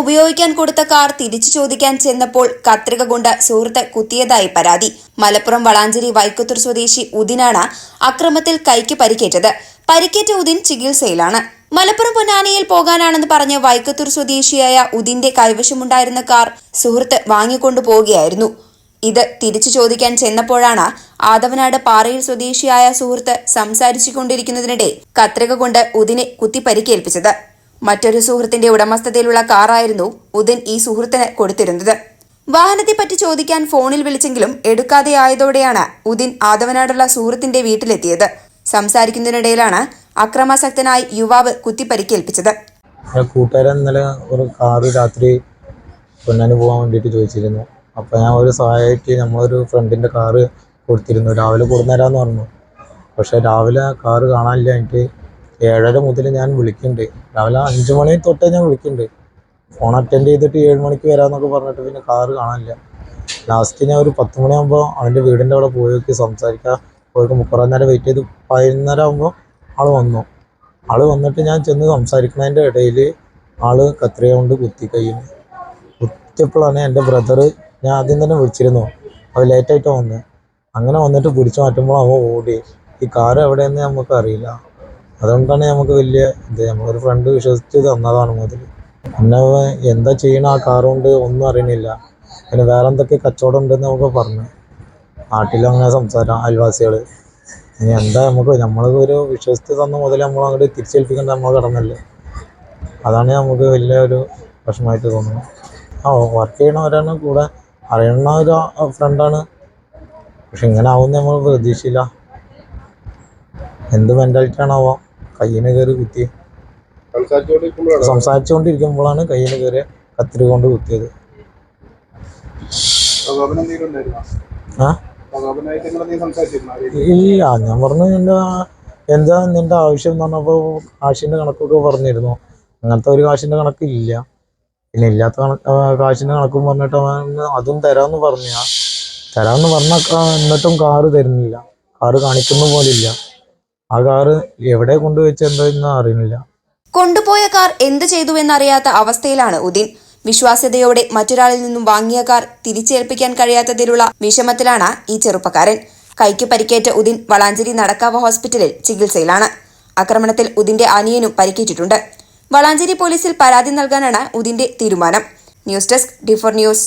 ഉപയോഗിക്കാൻ കൊടുത്ത കാർ തിരിച്ചു ചോദിക്കാൻ ചെന്നപ്പോൾ കത്രിക കൊണ്ട് സുഹൃത്ത് കുത്തിയതായി പരാതി. മലപ്പുറം വളാഞ്ചേരി വൈക്കത്തൂർ സ്വദേശി ഉദിനാണ് അക്രമത്തിൽ കൈക്ക് പരിക്കേറ്റത്. പരിക്കേറ്റ ഉദിൻ ചികിത്സയിലാണ്. മലപ്പുറം പൊന്നാനിയിൽ പോകാനാണെന്ന് പറഞ്ഞ് വൈക്കത്തൂർ സ്വദേശിയായ ഉദിന്റെ കൈവശമുണ്ടായിരുന്ന കാർ സുഹൃത്ത് വാങ്ങിക്കൊണ്ടു പോവുകയായിരുന്നു. ഇത് തിരിച്ചു ചോദിക്കാൻ ചെന്നപ്പോഴാണ് ആദവനാട് പാറയിൽ സ്വദേശിയായ സുഹൃത്ത് സംസാരിച്ചുകൊണ്ടിരിക്കുന്നതിനിടെ കത്രിക കൊണ്ട് ഉദിനെ കുത്തി പരിക്കേൽപ്പിച്ചത് മറ്റൊരു സുഹൃത്തിന്റെ ഉടമസ്ഥതയിലുള്ള കാറായിരുന്നു ഉദിൻ ഈ സുഹൃത്തിന് കൊടുത്തിരുന്നത്. വാഹനത്തെപ്പറ്റി ചോദിക്കാൻ ഫോണിൽ വിളിച്ചെങ്കിലും എടുക്കാതെ ആയതോടെയാണ് ഉദിൻ ആദവനാടുള്ള സുഹൃത്തിന്റെ വീട്ടിലെത്തിയത്. സംസാരിക്കുന്നതിനിടയിലാണ് അക്രമാസക്തനായി യുവാവ് കുത്തിപ്പരിക്കേൽപ്പിച്ചത്. കൂട്ടുകാരൻ ഇന്നലെ ഒരു കാറ് രാത്രി പൊന്നാന് പോകാൻ വേണ്ടിയിട്ട് ചോദിച്ചിരുന്നു. അപ്പോൾ ഞാൻ ഒരു സഹായമായിട്ട് നമ്മളൊരു ഫ്രണ്ടിന്റെ കാറ് കൊടുത്തിരുന്നു. രാവിലെ കൊടുന്നേരാന്ന് പറഞ്ഞു. പക്ഷേ രാവിലെ കാറ് കാണാനില്ല എനിക്ക് ഏഴര മുതൽ ഞാൻ വിളിക്കുന്നുണ്ട് രാവിലെ അഞ്ച് മണി തൊട്ടേ ഞാൻ വിളിക്കുന്നുണ്ട് ഫോൺ അറ്റൻഡ് ചെയ്തിട്ട് ഏഴ് മണിക്ക് വരാമെന്നൊക്കെ പറഞ്ഞിട്ട് പിന്നെ കാറ് കാണാനില്ല. ലാസ്റ്റ് ഞാൻ ഒരു പത്ത് മണിയാകുമ്പോൾ അവന്റെ വീടിന്റെ അവിടെ പോയി നോക്കി സംസാരിക്കാൻ പോയി കുറേ നേരം വെയിറ്റ് ചെയ്ത് പതിനൊന്നര ആകുമ്പോൾ ആൾ വന്നു. ആൾ വന്നിട്ട് ഞാൻ ചെന്ന് സംസാരിക്കുന്നതിന്റെ ഇടയിൽ ആൾ കത്രിക കൊണ്ട് കുത്തി കയ്യിൽ കുത്തിയപ്പോഴാണ് എന്റെ ബ്രദർ ഞാൻ ആദ്യം തന്നെ വിളിച്ചിരുന്നു. അവ ലേറ്റായിട്ട് വന്ന്. അങ്ങനെ വന്നിട്ട് പിടിച്ചു മാറ്റുമ്പോൾ അവ ഓടി. ഈ കാർ എവിടെയെന്ന് നമുക്ക് അറിയില്ല അതുകൊണ്ടാണ് നമുക്ക് വലിയ ഇത്. നമ്മളൊരു ഫ്രണ്ട് വിശ്വസിച്ച് തന്നതാണ് മുതൽ പിന്നെ എന്താ ചെയ്യണ ആ കാർ കൊണ്ട് ഒന്നും അറിയണില്ല. പിന്നെ വേറെ എന്തൊക്കെ കച്ചവടം ഉണ്ടെന്ന് നമുക്ക് പറഞ്ഞു. നാട്ടിലും അങ്ങനെ സംസാരം അയൽവാസികൾ ഇനി എന്താ നമുക്ക് നമ്മൾ ഒരു വിശ്വസിച്ച് തന്ന മുതൽ നമ്മൾ അങ്ങോട്ട് തിരിച്ചേൽപ്പിക്കേണ്ട നമ്മൾ കടന്നല്ലേ അതാണ് നമുക്ക് വലിയ ഒരു പ്രശ്നമായിട്ട് തോന്നുന്നത്. ആ വർക്ക് ചെയ്യണവരാണ് കൂടെ അറിയണ ഒരു ഫ്രണ്ടാണ് പക്ഷെ ഇങ്ങനെ ആവുമെന്ന് നമ്മൾ പ്രതീക്ഷയില്ല എന്ത് മെന്റാലിറ്റിയാണാവോ കയ്യിന് കയറി കുത്തി സംസാരിച്ചുകൊണ്ടിരിക്കുമ്പോഴാണ്. കയ്യിന് കയറി കത്തിരി കൊണ്ട് കുത്തിയത്? ഇല്ല ഞാൻ പറഞ്ഞു എന്റെ എന്താ നിന്റെ ആവശ്യം എന്ന് പറഞ്ഞപ്പോൾ കാശിന്റെ കണക്കൊക്കെ പറഞ്ഞിരുന്നു. അങ്ങനത്തെ ഒരു കാശിന്റെ കണക്ക് ഇല്ല. പിന്നെ ഇല്ലാത്ത കണക്ക് കാശിന്റെ കണക്കും പറഞ്ഞിട്ട് അവൻ അതും തരാമെന്ന് പറഞ്ഞ തരാന്ന് തരാമെന്ന് പറഞ്ഞ എന്നിട്ടും കാറ് തരുന്നില്ല. കാറ് കാണിക്കുന്ന പോലില്ല. ആ കാറ് എവിടെ കൊണ്ടുവച്ച് എന്താ അറിയുന്നില്ല. കൊണ്ടുപോയ കാർ എന്ത് ചെയ്തുവെന്നറിയാത്ത അവസ്ഥയിലാണ് ഉദിൻ. വിശ്വാസ്യതയോടെ മറ്റൊരാളിൽ നിന്നും വാങ്ങിയ കാർ തിരിച്ചേൽപ്പിക്കാൻ കഴിയാത്തതിലുള്ള വിഷമത്തിലാണ് ഈ ചെറുപ്പക്കാരൻ. കൈക്ക് പരിക്കേറ്റ ഉദിൻ വളാഞ്ചേരി നടക്കാവ് ഹോസ്പിറ്റലിൽ ചികിത്സയിലാണ്. ആക്രമണത്തിൽ ഉദിന്റെ അനിയനും പരിക്കേറ്റിട്ടുണ്ട്. വളാഞ്ചേരി പോലീസിൽ പരാതി നൽകാനാണ് ഉദിന്റെ തീരുമാനം. News desk D four news.